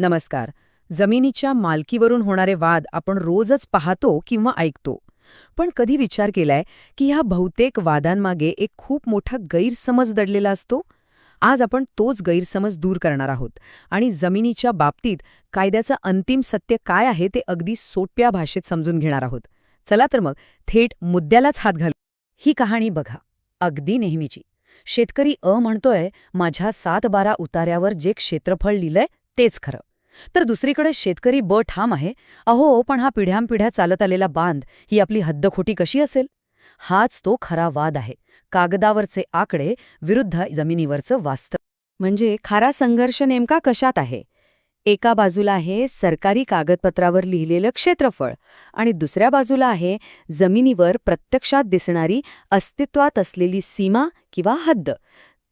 नमस्कार. जमिनीच्या मालकीवरून होणारे वाद आपण रोजच पाहतो किंवा ऐकतो. पण कधी विचार केलाय की ह्या बहुतेक वादांमागे एक खूप मोठा गैरसमज दडलेला असतो? आज आपण तोच गैरसमज दूर करणार आहोत. आणि जमिनीच्या बाबतीत कायद्याचं अंतिम सत्य काय आहे ते अगदी सोप्या भाषेत समजून घेणार आहोत. चला तर मग थेट मुद्द्यालाच हात घालू. ही कहाणी बघा. अगदी नेहमीची. शेतकरी अ म्हणतोय माझ्या सात बारा उतार्यावर जे क्षेत्रफळ लिहिलंय तेच खरं. तर दुसरीकडे शेतकरी ब ठाम आहे. अहो पण हा पिढ्यानपिढ्या चालत आलेला बांध ही आपली हद्दखोटी कशी असेल? हाच तो खरा वाद आहे. कागदावरचे आकडे विरुद्ध जमिनीवरचं वास्तव. म्हणजे खरा संघर्ष नेमका कशात आहे? एका बाजूला आहे सरकारी कागदपत्रावर लिहिलेलं क्षेत्रफळ आणि दुसऱ्या बाजूला आहे जमिनीवर प्रत्यक्षात दिसणारी अस्तित्वात असलेली सीमा किंवा हद्द.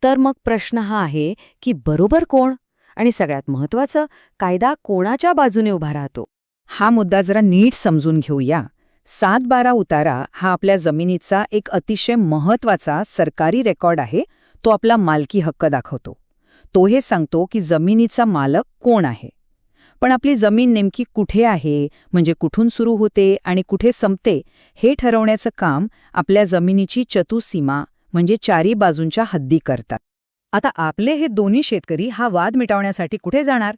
तर मग प्रश्न हा आहे की बरोबर कोण? आणि सगळ्यात महत्वाचं कायदा कोणाच्या बाजूने उभा राहतो? हा मुद्दा जरा नीट समजून घेऊया. सात बारा उतारा हा आपल्या जमिनीचा एक अतिशय महत्त्वाचा सरकारी रेकॉर्ड आहे. तो आपला मालकी हक्क दाखवतो. तो हे सांगतो की जमिनीचा मालक कोण आहे? पण आपली जमीन नेमकी कुठे आहे? म्हणजे कुठून सुरू होते आणि कुठे संपते? हे ठरवण्याचं काम आपल्या जमिनीची चतुसीमा म्हणजे चारी बाजूंच्या हद्दी करतात. आता आपले हे दोन्ही शेतकरी हा वाद मिटवण्यासाठी कुठे जाणार?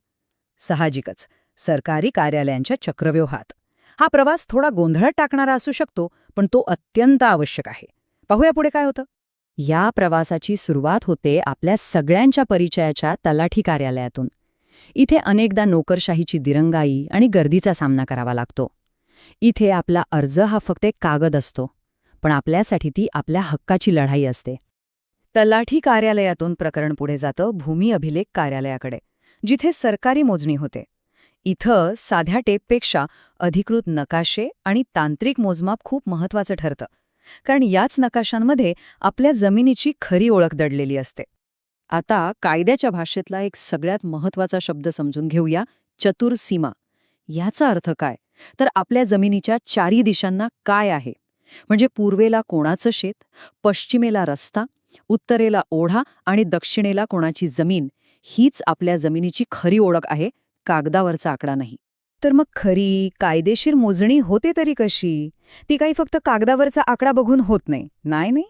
साहजिकच सरकारी कार्यालयांच्या चक्रव्यूहात. हा प्रवास थोडा गोंधळात टाकणारा असू शकतो पण तो अत्यंत आवश्यक आहे. पाहूया पुढे काय होतं. या प्रवासाची सुरुवात होते आपल्या सगळ्यांच्या परिचयाच्या तलाठी कार्यालयातून. इथे अनेकदा नोकरशाहीची दिरंगाई आणि गर्दीचा सामना करावा लागतो. इथे आपला अर्ज हा फक्त एक कागद असतो पण आपल्यासाठी ती आपल्या हक्काची लढाई असते. तलाठी कार्यालयातून प्रकरण पुढे जातं भूमी अभिलेख कार्यालयाकडे जिथे सरकारी मोजणी होते. इथं साध्या टेपपेक्षा अधिकृत नकाशे आणि तांत्रिक मोजमाप खूप महत्वाचं ठरतं कारण याच नकाशांमध्ये आपल्या जमिनीची खरी ओळख दडलेली असते. आता कायद्याच्या भाषेतला एक सगळ्यात महत्त्वाचा शब्द समजून घेऊया चतुर सीमा. याचा अर्थ काय? तर आपल्या जमिनीच्या चारी दिशांना काय आहे? म्हणजे पूर्वेला कोणाचं शेत पश्चिमेला रस्ता उत्तरेला ओढा आणि दक्षिणेला कोणाची जमीन. हीच आपल्या जमिनीची खरी ओळख आहे. कागदावरचा आकडा नाही. तर मग खरी कायदेशीर मोजणी होते तरी कशी? ती काही फक्त कागदावरचा आकडा बघून होत नाही. नाही नाही.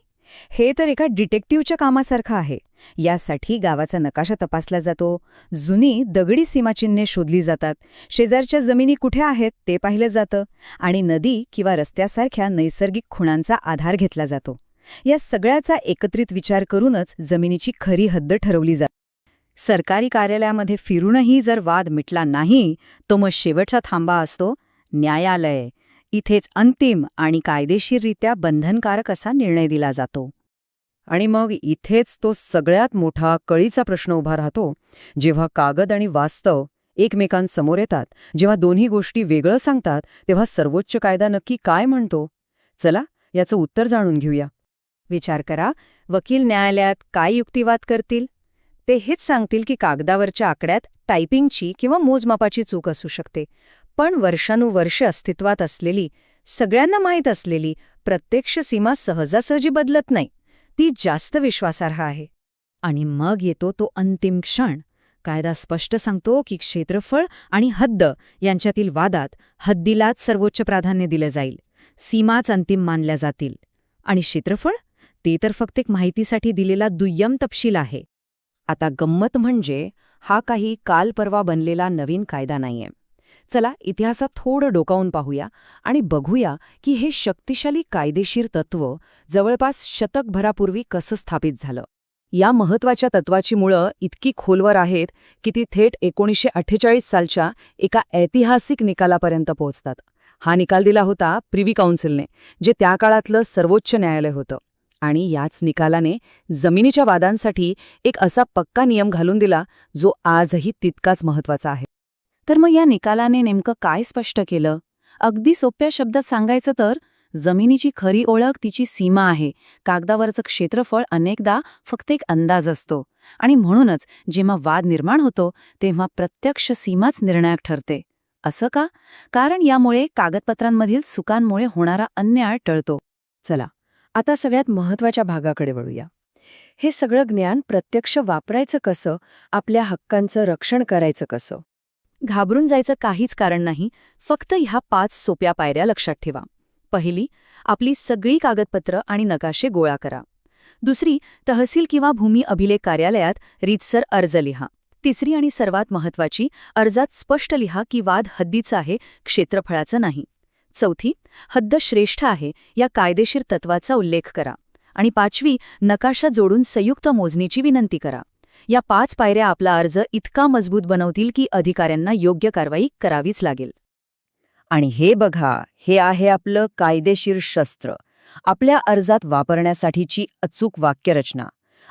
हे तर एका डिटेक्टिव्हच्या कामासारखं आहे. यासाठी गावाचा नकाशा तपासला जातो. जुनी दगडी सीमाचिन्हे शोधली जातात. शेजारच्या जमिनी कुठे आहेत ते पाहिलं जातं. आणि नदी किंवा रस्त्यासारख्या नैसर्गिक खुणांचा आधार घेतला जातो. या सगळ्याचा एकत्रित विचार करूनच जमिनीची खरी हद्द ठरवली जाते सरकारी कार्यालयामध्ये फिरूनही जर वाद मिटला नाही तो मग शेवटचा थांबा असतो. न्यायालय. इथेच अंतिम आणि कायदेशीररित्या बंधनकारक असा निर्णय दिला जातो. आणि मग इथेच तो सगळ्यात मोठा कळीचा प्रश्न उभा राहतो. जेव्हा कागद आणि वास्तव एकमेकांसमोर येतात जेव्हा दोन्ही गोष्टी वेगळं सांगतात तेव्हा सर्वोच्च कायदा नक्की काय म्हणतो? चला याचं उत्तर जाणून घेऊया. विचार करा वकील न्यायालयात काय युक्तिवाद करतील? ते हेच सांगतील की कागदावरच्या आकड्यात टायपिंगची किंवा मोजमापाची चूक असू शकते पण वर्षानुवर्ष अस्तित्वात असलेली सगळ्यांना माहीत असलेली प्रत्यक्ष सीमा सहजासहजी बदलत नाही ती जास्त विश्वासार्ह आहे. आणि मग येतो तो अंतिम क्षण. कायदा स्पष्ट सांगतो की क्षेत्रफळ आणि हद्द यांच्यातील वादात हद्दीलाच सर्वोच्च प्राधान्य दिलं जाईल. सीमाच अंतिम मानल्या जातील. आणि क्षेत्रफळ? ते तर फक्त एक माहितीसाठी दिलेला दुय्यम तपशील आहे. आता गंमत म्हणजे हा काही काल परवा बनलेला नवीन कायदा नाहीये. चला इतिहासात थोडं डोकावून पाहूया आणि बघूया की हे शक्तिशाली कायदेशीर तत्व जवळपास शतकभरापूर्वी कसं स्थापित झालं. या महत्त्वाच्या तत्वाची मुळं इतकी खोलवर आहेत की ती थेट एकोणीसशे अठ्ठेचाळीस सालच्या एका ऐतिहासिक निकालापर्यंत पोहोचतात. हा निकाल दिला होता प्रिव्ही काउन्सिलने जे त्या काळातलं सर्वोच्च न्यायालय होतं. आणि याच निकालाने जमिनीच्या वादांसाठी एक असा पक्का नियम घालून दिला जो आजही तितकाच महत्त्वाचा आहे. तर मग या निकालाने नेमकं काय स्पष्ट केलं? अगदी सोप्या शब्दात सांगायचं तर जमिनीची खरी ओळख तिची सीमा आहे. कागदावरचं क्षेत्रफळ अनेकदा फक्त एक अंदाज असतो. आणि म्हणूनच जेव्हा वाद निर्माण होतो तेव्हा प्रत्यक्ष सीमाच निर्णायक ठरते. असं का? कारण यामुळे कागदपत्रांमधील चुकांमुळे होणारा अन्याय टळतो. चला आता सगळ्यात महत्त्वाच्या भागाकडे वळूया. हे सगळं ज्ञान प्रत्यक्ष वापरायचं कसं? आपल्या हक्कांचं रक्षण करायचं कसं? घाबरून जायचं काहीच कारण नाही फक्त ह्या पाच सोप्या पायऱ्या लक्षात ठेवा. पहिली आपली सगळी कागदपत्र आणि नकाशे गोळा करा. दुसरी तहसील किंवा भूमी अभिलेख कार्यालयात रीतसर अर्ज लिहा. तिसरी आणि सर्वात महत्वाची अर्जात स्पष्ट लिहा की वाद हद्दीचा आहे क्षेत्रफळाचं नाही. चौथी हद्द श्रेष्ठ आहे या कायदेशीर तत्वाचा उल्लेख करा. आणि पाचवी नकाशा जोडून संयुक्त मोजणीची विनंती करा. या पाच पायऱ्या आपला अर्ज इतका मजबूत बनवतील की अधिकाऱ्यांना योग्य कारवाई करावीच लागेल. आणि हे बघा हे आहे आपलं कायदेशीर शस्त्र. आपल्या अर्जात वापरण्यासाठीची अचूक वाक्यरचना.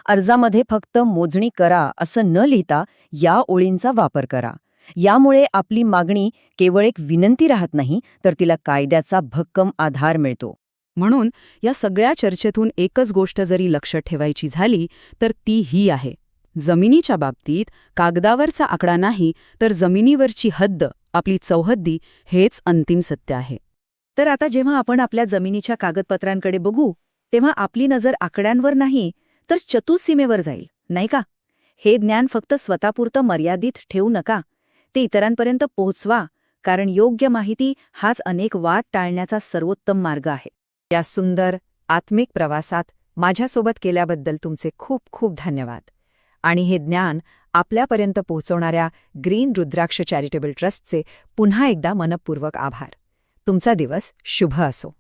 अर्जामध्ये फक्त मोजणी करा असं न लिहिता या ओळींचा वापर करा. यामुळे आपली मागणी केवळ एक विनंती राहत नाही तर तिला कायद्याचा भक्कम आधार मिळतो. म्हणून या सगळ्या चर्चेतून एकच गोष्ट जरी लक्षात ठेवायची झाली तर ती ही आहे. जमिनीच्या बाबतीत कागदावरचा आकडा नाही तर जमिनीवरची हद्द आपली चौहद्दी हेच अंतिम सत्य आहे. तर आता जेव्हा आपण आपल्या जमिनीच्या कागदपत्रांकडे बघू तेव्हा आपली नजर आकड्यांवर नाही तर चतुसीमेवर जाईल नाही का? हे ज्ञान फक्त स्वतःपुरतं मर्यादित ठेवू नका ते इतरांपर्यंत पोहोचवा कारण योग्य माहिती हाच अनेक वाद टाळण्याचा सर्वोत्तम मार्ग आहे. या सुंदर आत्मिक प्रवासात माझ्यासोबत केल्याबद्दल तुमचे खूप खूप धन्यवाद. आणि हे ज्ञान आपल्यापर्यंत पोहोचवणाऱ्या ग्रीन रुद्राक्ष चॅरिटेबल ट्रस्टचे पुन्हा एकदा मनपूर्वक आभार. तुमचा दिवस शुभ असो.